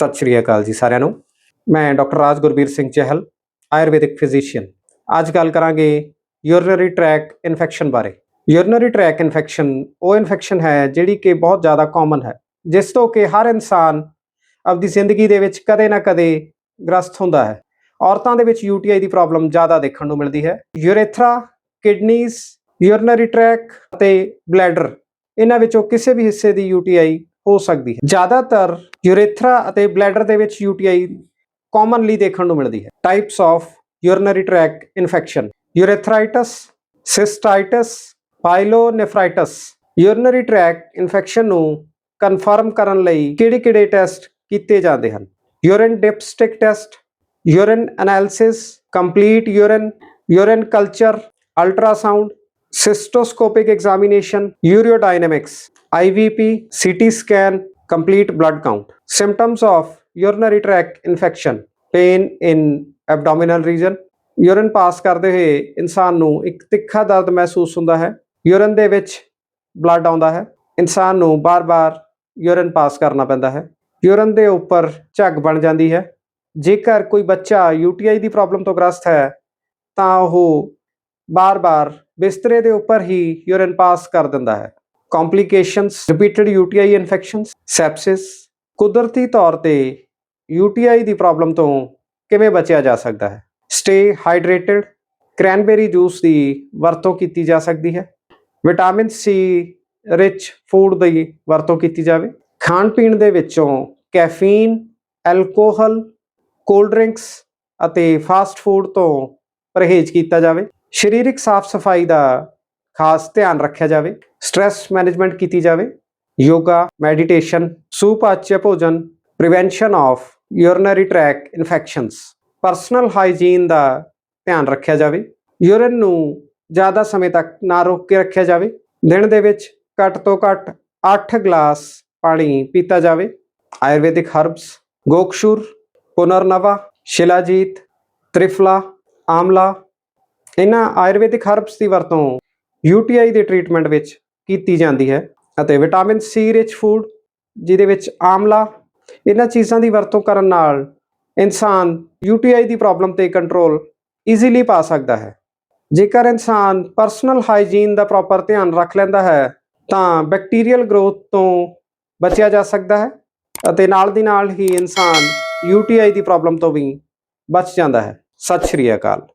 ਸਤਿ ਸ਼੍ਰੀ ਅਕਾਲ ਜੀ ਸਾਰਿਆਂ ਨੂੰ। ਮੈਂ ਡਾਕਟਰ ਰਾਜ ਗੁਰਬੀਰ ਸਿੰਘ ਚਹਿਲ, ਆਯੁਰਵੈਦਿਕ ਫਿਜ਼ੀਸ਼ੀਅਨ। ਅੱਜ ਗੱਲ ਕਰਾਂਗੇ ਯੂਰਿਨਰੀ ਟਰੈਕ ਇਨਫੈਕਸ਼ਨ ਬਾਰੇ। ਯੂਰਿਨਰੀ ਟਰੈਕ ਇਨਫੈਕਸ਼ਨ ਉਹ ਇਨਫੈਕਸ਼ਨ ਹੈ ਜਿਹੜੀ ਕਿ ਬਹੁਤ ਜ਼ਿਆਦਾ ਕਾਮਨ ਹੈ, ਜਿਸ ਤੋਂ ਕਿ ਹਰ ਇਨਸਾਨ ਆਪਣੀ ਜ਼ਿੰਦਗੀ ਦੇ ਵਿੱਚ ਕਦੇ ਨਾ ਕਦੇ ਗ੍ਰਸਤ ਹੁੰਦਾ ਹੈ। ਔਰਤਾਂ ਦੇ ਵਿੱਚ ਯੂਟੀਆਈ ਦੀ ਪ੍ਰੋਬਲਮ ਜ਼ਿਆਦਾ ਦੇਖਣ ਨੂੰ ਮਿਲਦੀ ਹੈ। ਯੂਰੇਥਰਾ ਕਿਡਨੀਜ਼ ਯੂਰਿਨਰੀ ਟਰੈਕ ਅਤੇ ਬਲੈਡਰ ਇਹਨਾਂ ਵਿੱਚੋਂ ਕਿਸੇ ਵੀ ਹਿੱਸੇ ਦੀ ਯੂਟੀਆਈ ਹੋ ਸਕਦੀ ਹੈ। ਜ਼ਿਆਦਾਤਰ ਯੂਰੇਥਰਾ ਅਤੇ ਬਲੈਡਰ ਦੇ ਵਿੱਚ ਯੂਟੀਆਈ ਕਾਮਨਲੀ ਦੇਖਣ ਨੂੰ ਮਿਲਦੀ ਹੈ। Types of urinary tract infection urethritis cystitis pyelonephritis urinary tract infection ਨੂੰ ਕਨਫਰਮ ਕਰਨ ਲਈ ਕਿਹੜੇ-ਕਿਹੜੇ ਟੈਸਟ ਕੀਤੇ ਜਾਂਦੇ ਹਨ? Urine dipstick test urine analysis complete urine urine culture ultrasound cystoscopic examination, ureodynamics, IVP, CT scan complete blood count. Symptoms of urinary tract infection, pain in abdominal region. Urine pass ਕਰਦੇ ਹੋਏ ਇਨਸਾਨ ਨੂੰ ਇੱਕ ਤਿੱਖਾ ਦਰਦ ਮਹਿਸੂਸ ਹੁੰਦਾ ਹੈ। ਯੂਰਨ ਦੇ ਵਿੱਚ ਬਲੱਡ ਆਉਂਦਾ ਹੈ। ਇਨਸਾਨ ਨੂੰ ਬਾਰ-ਬਾਰ ਯੂਰਨ ਪਾਸ ਕਰਨਾ ਪੈਂਦਾ ਹੈ। ਯੂਰਨ ਦੇ ਉੱਪਰ ਝੱਗ ਬਣ ਜਾਂਦੀ ਹੈ। ਜੇਕਰ ਕੋਈ ਬੱਚਾ ਯੂਟੀਆਈ ਦੀ ਪ੍ਰੋਬਲਮ ਤੋਂ ਗ੍ਰਸਤ ਹੈ ਤਾਂ ਉਹ ਬਾਰ-ਬਾਰ ਬਿਸਤਰੇ ਦੇ ਉੱਪਰ ਹੀ ਯੂਰਨ ਪਾਸ ਕਰ ਦਿੰਦਾ ਹੈ। Complications repeated UTI infections sepsis ਕੁਦਰਤੀ ਤੌਰ ਤੇ ਯੂਟੀਆਈ ਦੀ ਪ੍ਰੋਬਲਮ ਤੋਂ ਕਿਵੇਂ ਬਚਿਆ ਜਾ ਸਕਦਾ ਹੈ? ਸਟੇ ਹਾਈਡਰੇਟਡ ਕ੍ਰੈਨਬੇਰੀ ਜੂਸ ਦੀ ਵਰਤੋਂ ਕੀਤੀ ਜਾ ਸਕਦੀ ਹੈ। ਵਿਟਾਮਿਨ ਸੀ ਰਿਚ ਫੂਡ ਦੀ ਵਰਤੋਂ ਕੀਤੀ ਜਾਵੇ। ਖਾਣ ਪੀਣ ਦੇ ਵਿੱਚੋਂ ਕੈਫੀਨ ਐਲਕੋਹਲ ਕੋਲਡ ਡਰਿੰਕਸ ਅਤੇ ਫਾਸਟ ਫੂਡ ਤੋਂ ਪਰਹੇਜ਼ ਕੀਤਾ ਜਾਵੇ। ਸਰੀਰਕ ਸਾਫ਼ ਸਫ਼ਾਈ ਦਾ ਖਾਸ ਧਿਆਨ ਰੱਖਿਆ ਜਾਵੇ ਸਟ्रेस ਮੈਨੇਜਮੈਂਟ ਕੀਤੀ ਜਾਵੇ ਯੋਗਾ ਮੈਡੀਟੇਸ਼ਨ ਸੁਪਾਚਯ ਭੋਜਨ prevention of urinary tract infections personal hygiene ਦਾ ਧਿਆਨ ਰੱਖਿਆ ਜਾਵੇ ਯੂਰਿਨ ਨੂੰ ਜ਼ਿਆਦਾ ਸਮੇਂ ਤੱਕ ਨਾ ਰੋਕ ਕੇ ਰੱਖਿਆ ਜਾਵੇ, ਦਿਨ ਦੇ ਵਿੱਚ ਘੱਟ ਤੋਂ ਘੱਟ 8 ਗਲਾਸ ਪਾਣੀ ਪੀਤਾ ਜਾਵੇ, ਆਯੁਰਵੈਦਿਕ ਹਰਬਸ ਗੋਕਸ਼ੂਰ, ਪੁਨਰਨਵਾ, ਸ਼ਿਲਾਜੀਤ, ਤ੍ਰਿਫਲਾ, ਆਮਲਾ, ਇਹਨਾਂ ਆਯੁਰਵੈਦਿਕ ਹਰਬਸ ਦੀ ਵਰਤੋਂ ਯੂਟੀਆਈ ਦੇ ਟ੍ਰੀਟਮੈਂਟ ਵਿੱਚ ਕੀਤੀ ਜਾਂਦੀ ਹੈ ਅਤੇ ਵਿਟਾਮਿਨ ਸੀ ਰਿਚ ਫੂਡ ਜਿਹਦੇ ਵਿੱਚ ਆਮਲਾ, ਇਹਨਾਂ ਚੀਜ਼ਾਂ ਦੀ ਵਰਤੋਂ ਕਰਨ ਨਾਲ ਇਨਸਾਨ ਯੂਟੀਆਈ ਦੀ ਪ੍ਰੋਬਲਮ ਤੇ ਕੰਟਰੋਲ ਈਜ਼ੀਲੀ ਪਾ ਸਕਦਾ ਹੈ। ਜੇਕਰ ਇਨਸਾਨ ਪਰਸਨਲ ਹਾਈਜੀਨ ਦਾ ਪ੍ਰੋਪਰ ਧਿਆਨ ਰੱਖ ਲੈਂਦਾ ਹੈ, ਤਾਂ ਬੈਕਟੀਰੀਅਲ ਗਰੋਥ ਤੋਂ ਬਚਿਆ ਜਾ ਸਕਦਾ ਹੈ ਅਤੇ ਨਾਲ ਦੀ ਨਾਲ ਹੀ ਇਨਸਾਨ ਯੂਟੀਆਈ ਦੀ ਪ੍ਰੋਬਲਮ ਤੋਂ ਵੀ ਬਚ ਜਾਂਦਾ ਹੈ। ਸਤਿ ਸ਼੍ਰੀ ਅਕਾਲ।